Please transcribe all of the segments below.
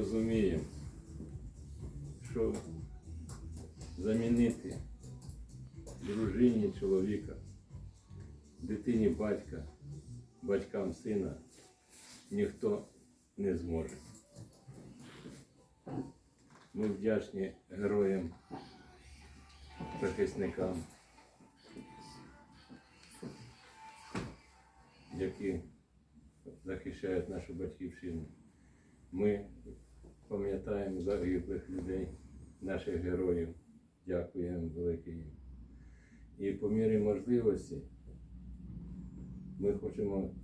розуміємо, що замінити дружині чоловіка, дитині батька, батькам сина ніхто не зможе. Ми вдячні героям, захисникам, які захищають нашу батьківщину. Ми пам'ятаємо загиблих людей, наших героїв. Дякуємо велике їм. І по мірі можливості ми хочемо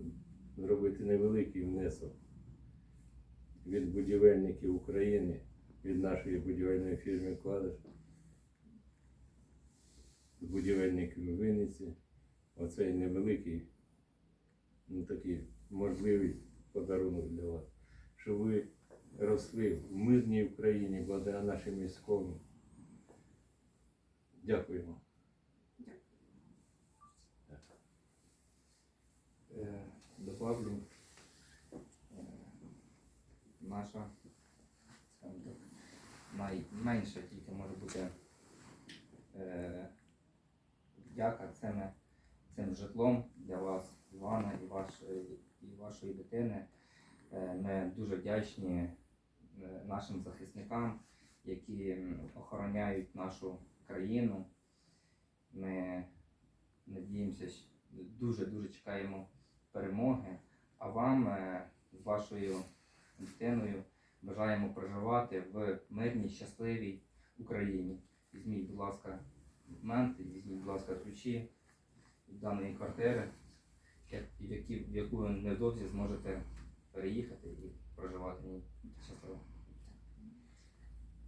зробити невеликий внесок від будівельників України, від нашої будівельної фірми Вкладиш, з будівельників Вінниці. Оцей невеликий, ну такий можливий подарунок для вас, що ви росли в мирній Україні благодаря нашим військовим. Дякуємо. Е, добавлю, е, наша, скажімо найменша тільки може бути е, дяка цим, цим житлом для вас, Івана і вашої, і вашої дитини. Е, Ми дуже вдячні нашим захисникам, які охороняють нашу країну. Ми надіємося, дуже-дуже чекаємо перемоги. А вам е, з вашою дитиною бажаємо проживати в мирній, щасливій Україні. Візьміть, будь ласка, документи, візьміть, будь ласка, ключі від даної квартири, в яку невдовзі зможете переїхати і проживати щасливо.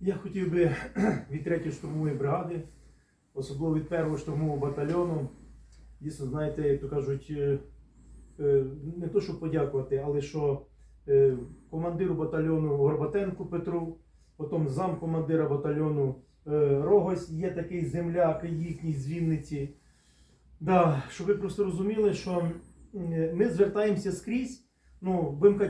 Я хотів би від 3-ї штурмової бригади, особливо від 1-го штурмового батальйону, дійсно, знаєте, як то кажуть, е, е, не то, щоб подякувати, але що е, командиру батальйону Горбатенку Петру, потім замкомандира батальйону Рогось, є такий земляк їхній з Вінниці. Да, щоб ви просто розуміли, що ми звертаємося скрізь, ну, будемо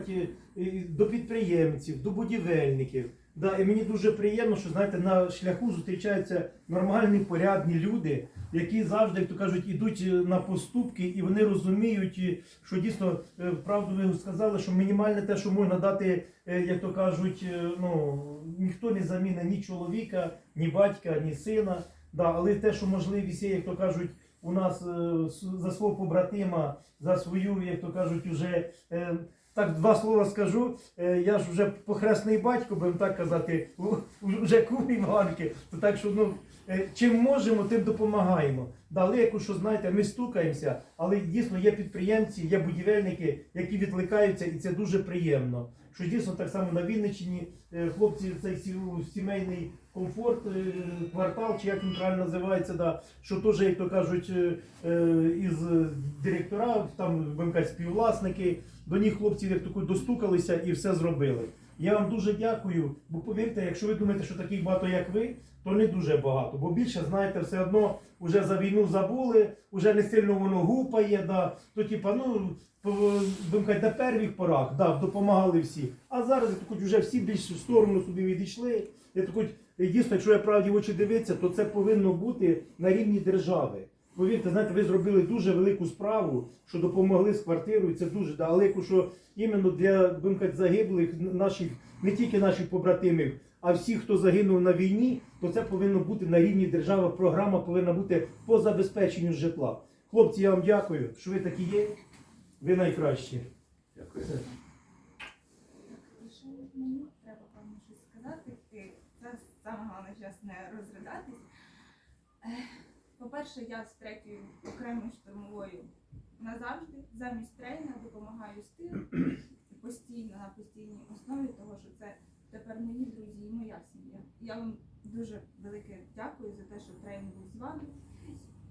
до підприємців, до будівельників. Да, і мені дуже приємно, що знаєте, на шляху зустрічаються нормальні, порядні люди, які завжди, як то кажуть, ідуть е, на поступки, і вони розуміють, що дійсно е, правду ви сказали, що мінімальне те, що можна дати, е, як то кажуть, е, ну ніхто не заміна ні чоловіка, ні батька, ні сина. Да, але те, що можливість є, як то кажуть, у нас е, за свого побратима, за свою, як то кажуть, уже. е, Так, два слова скажу. Е, Я ж вже похресний батько, будемо так казати, вже кум Іванки. То так що ну, чим можемо, тим допомагаємо. Далеко, що знаєте, ми стукаємося, але дійсно є підприємці, є будівельники, які відкликаються, і це дуже приємно. Що дійсно так само на Вінниччині е, хлопці цей сімейний комфорт, е, квартал, чи як він правильно називається, да, що теж, як то кажуть, е, із директора, там казати, співвласники, до них хлопці як таку достукалися і все зробили. Я вам дуже дякую, бо повірте, якщо ви думаєте, що таких багато, як ви, то не дуже багато. Бо більше, знаєте, все одно вже за війну забули, вже не сильно воно гупає, да, то типа, ну, казати, на первих порах, да, допомагали всі. А зараз як вже всі більш в сторону собі відійшли. Я так дійсно, якщо я правді в очі дивитися, то це повинно бути на рівні держави. Повірте, знаєте, ви зробили дуже велику справу, що допомогли з квартирою. Це дуже далеко, що іменно для будемо казати, загиблих наших, не тільки наших побратимів, а всіх, хто загинув на війні, то це повинно бути на рівні держави. Програма повинна бути по забезпеченню житла. Хлопці, я вам дякую, що ви такі є. Ви найкращі. Дякую. Ще мені треба певно щось сказати. Це саме головне зараз не розридатись. По-перше, я з третьою окремою штурмовою назавжди замість трейна допомагаю тим постійно на постійній основі, того що це тепер мої друзі і моя сім'я. Я вам дуже велике дякую за те, що трейн був з вами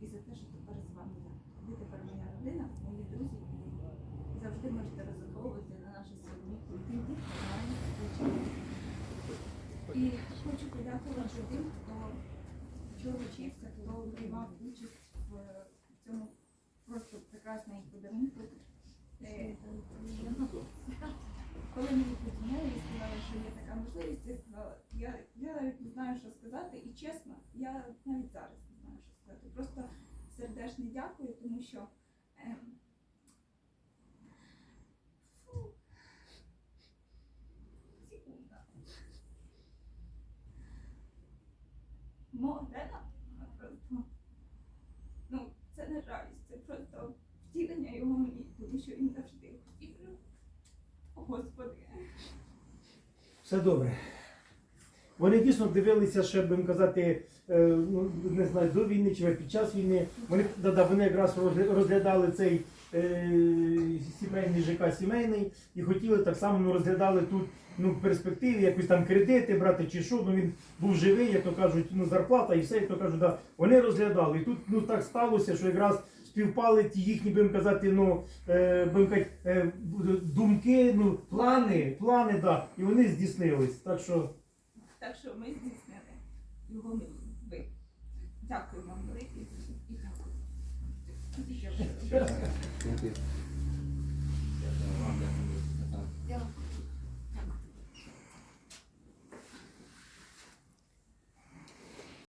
і за те, що тепер з вами я. Ви тепер моя родина, мої друзі, і завжди можете розраховувати на нашу сім'ю. І хочу подякувати тим, хто вчора вчився, хто приймав участь в цьому просто прекрасному подарунку. Е, Коли мені подзвонили і сказали, що є така можливість я сказала. Я, навіть не знаю, що сказати, і чесно, я навіть зараз не знаю, що сказати. Просто сердечне дякую, тому що. ем, Модена просто. Ну, це не жалість, це просто втілення його мрій, тому що він завжди хотів. О, Господи. Все добре. Вони дійсно дивилися, ще будемо казати, е, ну, не знаю, до війни чи під час війни. Вони, да, да, вони якраз розглядали цей сімейний ЖК сімейний і хотіли так само ну, розглядали тут ну, в перспективі якось там кредити брати чи що. Ну він був живий, як то кажуть, ну зарплата і все, як то кажуть, да. вони розглядали. І тут ну, так сталося, що якраз співпали ті їхні, будемо казати, ну, е, казати, е, думки, ну, плани, плани, да, і вони здійснились. Так що. Так що ми здійснили його. Ви. Дякую вам велике すみません。